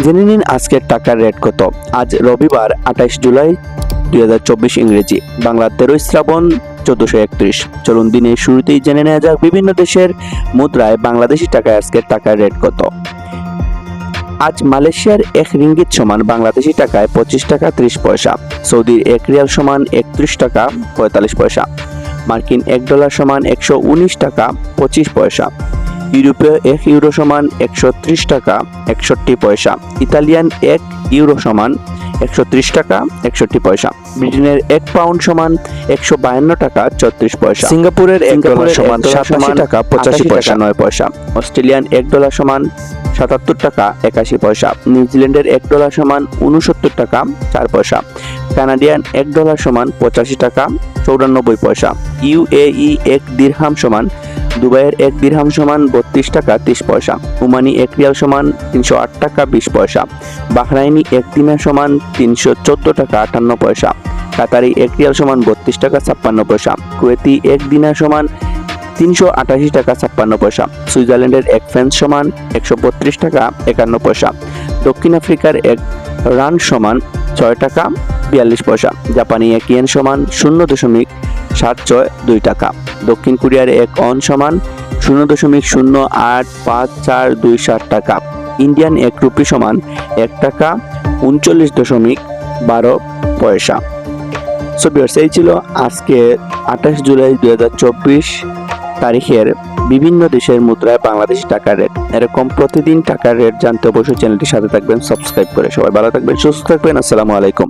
জেনে নিন আজকের টাকার রেট কত। আজ রবিবার, আঠাইশ জুলাই দুই হাজার চব্বিশ ইংরেজি, বাংলা তেরোই শ্রাবণ চোদ্দশো একত্রিশ। চলুন দিনের শুরুতেই জেনে নেওয়া যাক বিভিন্ন দেশের মুদ্রায় বাংলাদেশি টাকায় আজকের টাকার রেট কত। আজ মালয়েশিয়ার এক রিঙ্গিত সমান বাংলাদেশি টাকায় পঁচিশ টাকা ত্রিশ পয়সা, সৌদির এক রিয়াল সমান একত্রিশ টাকা পঁয়তাল্লিশ পয়সা, মার্কিন এক ডলার সমান একশো উনিশ টাকা পঁচিশ পয়সা ইউরোপীয় এক ইউরো সমান একশো ত্রিশ টাকা একষট্টি পয়সা। ইতালিয়ান এক ইউরো সমান একশো ত্রিশ টাকা একষট্টি পয়সা। ব্রিটেনের এক পাউন্ড সমান একশো বায়ান্ন টাকা চৌত্রিশ পয়সা। সিঙ্গাপুরের এক ডলার সমান সাতাশি টাকা পঁচাশি পয়সা। নয় পয়সা। অস্ট্রেলিয়ান এক ডলার সমান সাতাত্তর টাকা একাশি পয়সা। নিউজিল্যান্ডের এক ডলার সমান উনসত্তর টাকা চার পয়সা। কানাডিয়ান এক ডলার সমান পঁচাশি টাকা চৌরানব্বই পয়সা। ইউএই এক দিরহাম সমান দুবাইয়ের এক দিরহাম সমান বত্রিশ টাকা ত্রিশ পয়সা, উমানি এক রিয়াল সমান তিনশো আট টাকা বিশ পয়সা, বাহরাইনি এক দিনের সমান তিনশো চোদ্দ টাকা আটান্ন পয়সা, কাতারি এক রিয়াল সমান বত্রিশ টাকা ছাপ্পান্ন পয়সা, কুয়েতি এক দিনার সমান তিনশো আটাশি টাকা ছাপ্পান্ন পয়সা, সুইজারল্যান্ডের এক ফ্রেন্স সমান একশো বত্রিশ টাকা একান্ন পয়সা, দক্ষিণ আফ্রিকার এক রান সমান ছয় টাকা বিয়াল্লিশ পয়সা, জাপানি এক ইয়েন সমান শূন্য দশমিক সাত ছয় দুই টাকা। দক্ষিণ কোরিয়ার এক অন সমান শূন্য দশমিক শূন্য আট পাঁচ চার দুই সাত টাকা। ইন্ডিয়ান এক রুপি সমান এক টাকা উনচল্লিশ দশমিক বারো পয়সা। সো এই ছিল আজকে আঠাশ জুলাই দু হাজার চব্বিশ তারিখের বিভিন্ন দেশের মুদ্রায় বাংলাদেশি টাকার রেট এরকম প্রতিদিন টাকার রেট জানতে অবশ্যই চ্যানেলটির সাথে থাকবেন সাবস্ক্রাইব করে সবাই ভালো থাকবেন, সুস্থ থাকবেন, আসসালামু আলাইকুম।